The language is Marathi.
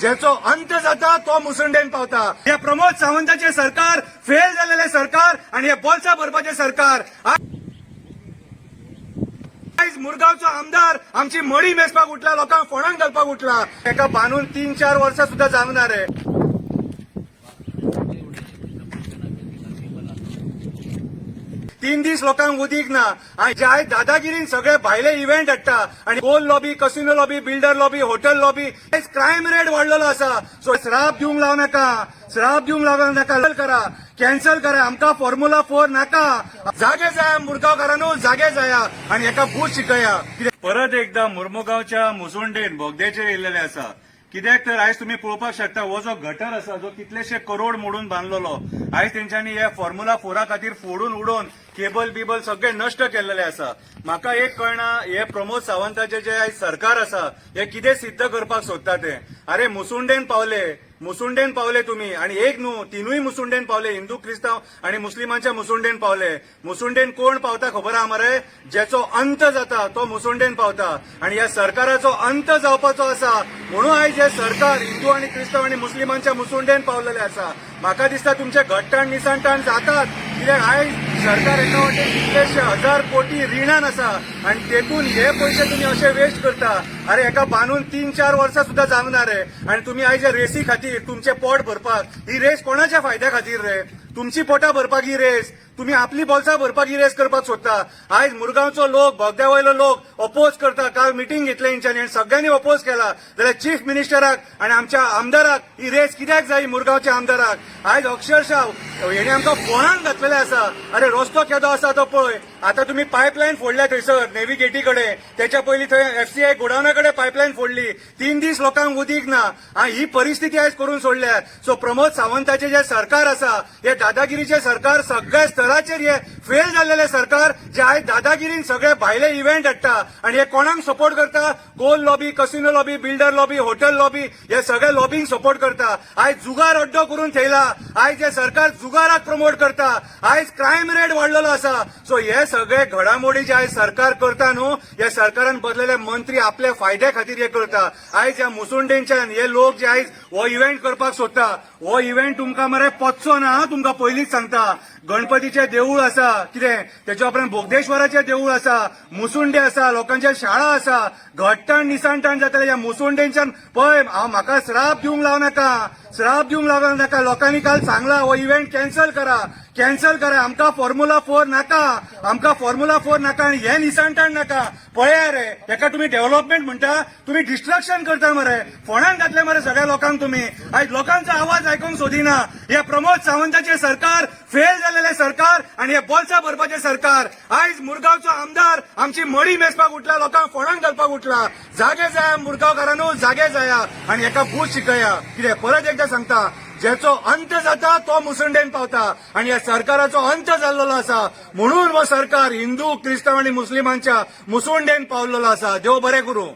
ज्याचो अंत जाता तो मुसंडेन पावता. हे प्रमोद सावंताचे सरकार फेल झालेले सरकार आणि हे बोलसा भरपाचे सरकार. आयज मुरगावचो आमदार आमची मडी मेसपाक उठला लोकांक फोणांक घालपाक उठला. एका बांदून तीन चार वर्सां सुद्धा जावना तीन दीस लोकांक उदीक ना. आणि जे आयज दादागिरीन सगळे भायले इव्हेंट हाडटा. आणि गोल lobby casino lobby builder lobby hotel lobby आयज क्रायम रेट वाडलेलो आसा. सो श्राप दिवंक लाव नाका. श्राप दिवंक लाव नाका. करा. कॅन्सल करा. आमकां फॉर्म्युला फोर नाका. जागे जाय मुरगांवकारांनू जागे जाया. आणि एका बूथ शिकया. परत एकदा मुर्मुगांवच्या मुसुंडेन बोगद्याचेर येयलेले आसा. कित्याक तर आयज तुम्ही पळोवपाक शकता हो जो गटर आसा जो कितलेशे करोड मोडून बांदलेलो आयज तेंच्यांनी हे फॉर्म्युला फोरा खातीर फोडून उडोवन केबल बिबल सगळे नश्ट केलेले आसा. म्हाका एक कळना हे प्रमोद सावंताचे जे आयज सरकार आसा हे कितें सिद्ध करपाक सोदता ते? अरे मुसुंडेन पावले मुसुंडेन पावले तुम्ही आणि एक न्हू तिनूय मुसुंडेन पावले हिंदू क्रिस्तांव आणि मुस्लिमांच्या मुसुंडेन पावले. मुसुंडेन कोण पावता खबर आहा मरे? ज्याचो अंत जाता तो मुसुंडेन पावता. आणि या सरकाराचो अंत जावपाचो आसा म्हणून आयज हे सरकार हिंदू आणि क्रिस्तव आणि मुस्लिमांच्या मुसुंडेन पावलेले आसा म्हाका दिसता तुमचे घट्टाण निसांटाण जातात. कित्याक आयज सरकार एका वाटेन कितलेशे हजार कोटी रिणान आसा आणि तेतून हे पयशे तुम्ही असे वेस्ट करता. अरे एका बांदून तीन चार वर्सां सुद्धा जावना रे आणि तुम्ही आयज रेसी खातीर तुमचे पोट भरपाक ही रेस कोणाच्या फायद्या खातीर रे? तुमची पोटां भरपाक ही रेस. तुम्ही आपली बोल्सां भरपाक ही रेस करपाक सोदता आयज मुरगांवचो लोक बोगद्या वयलो लोक अपोज करता काल मिटींग घेतले हेंच्यांनी आणि सगळ्यांनी अपोज केला. जाल्यार चीफ मिनिस्टराक आणि आमच्या आमदाराक ही रेस कित्याक जाय मुरगांवच्या आमदाराक आयज अक्षरशः हेणे आमकां फोनान घातलेले आसा अरे रस्तो केदो आसा तो पळय. आता तुम्ही पायपलायन फोडल्या थंयसर नेवी गेटी कडेन त्याच्या पयलीं थंय एफसीआय गोडावना कडेन पायपलायन फोडली. तीन दीस लोकांक उदीक ना. आनी ही परिस्थिती आयज करून सोडल्या. सो प्रमोद सावंताचे जे सरकार आसा हे दादागिरीचे सरकार सगळ्या स्तराचेर हे फेल जाल्लेले सरकार जे आयज दादागिरीन सगळे भायले इव्हेंट हाडटा. आणि हे कोणाक सपोर्ट करता? गोल lobby casino lobby builder lobby hotel lobby हे सगळे लॉबींग सपोर्ट करता. आयज जुगार अड्डो करून थेयला आयज हे सरकार जुगाराक प्रमोट करता. आयज क्रायम रेट वाडलेलो आसा सो हे सगळे घडामोडी जे आयज सरकार करता न्हू हे सरकारान बदलेले मंत्री आपल्या फायद्या खातीर हे करता. आयज ह्या मुसुंडेंच्यान हे लोक जे आयज हो इव्हेंट करपाक सोदता. हो इव्हेंट तुमकां मरे पचचो ना तुमकां तुमकां पयलींच सांगता गणपतीचे देवूळ आसा कितें तेच्या उपरांत बोगदेश्वराचे देवूळ आसा मुसुंडे आसा लोकांच्या शाळा आसा घट्टण निसाणटण जाताले ह्या मुसुंडेंच्यान. पळय हांव म्हाका श्राप दिवंक लावनाका श्राप दिवंक लाव नाका लोकांनी काल सांगला हो इव्हेंट कॅन्सल करा. कॅन्सल करा. आमकां फॉर्म्युला फोर नाका. आमकां फॉर्म्युला फोर नाका आनी हे निसणटाण नाका. पळया रे. ताका तुम्ही डेव्हलपमेंट म्हणटा तुम्ही डिस्ट्रक्शन करता मरे. फोंडान घातले मरे सगळ्या लोकांक तुम्ही. आयज लोकांचो आवाज आयकूंक सोदिना. हे प्रमोद सावंताचे सरकार फेल झालेले सरकार आणि हे बोल्सा भरपाचे सरकार. आयज मुरगांवचो आमदार आमची मडी मेजपाक उठला लोकांक फोंडान घालपाक उठला. जागे जाया मुरगांवकारांनू जागे जाया. आणि एका भूत शिकया. कितें? परत एकदा सांगता ज्याचो अंत जाता तो मुसंडेन पावता. आणि या सरकाराचो अंत जाल्लो आसा. म्हणून हो सरकार हिंदू क्रिस्तांव आणि मुस्लिमांच्या मुसुंडेन पावलेलो आसा. देव बरें करूं.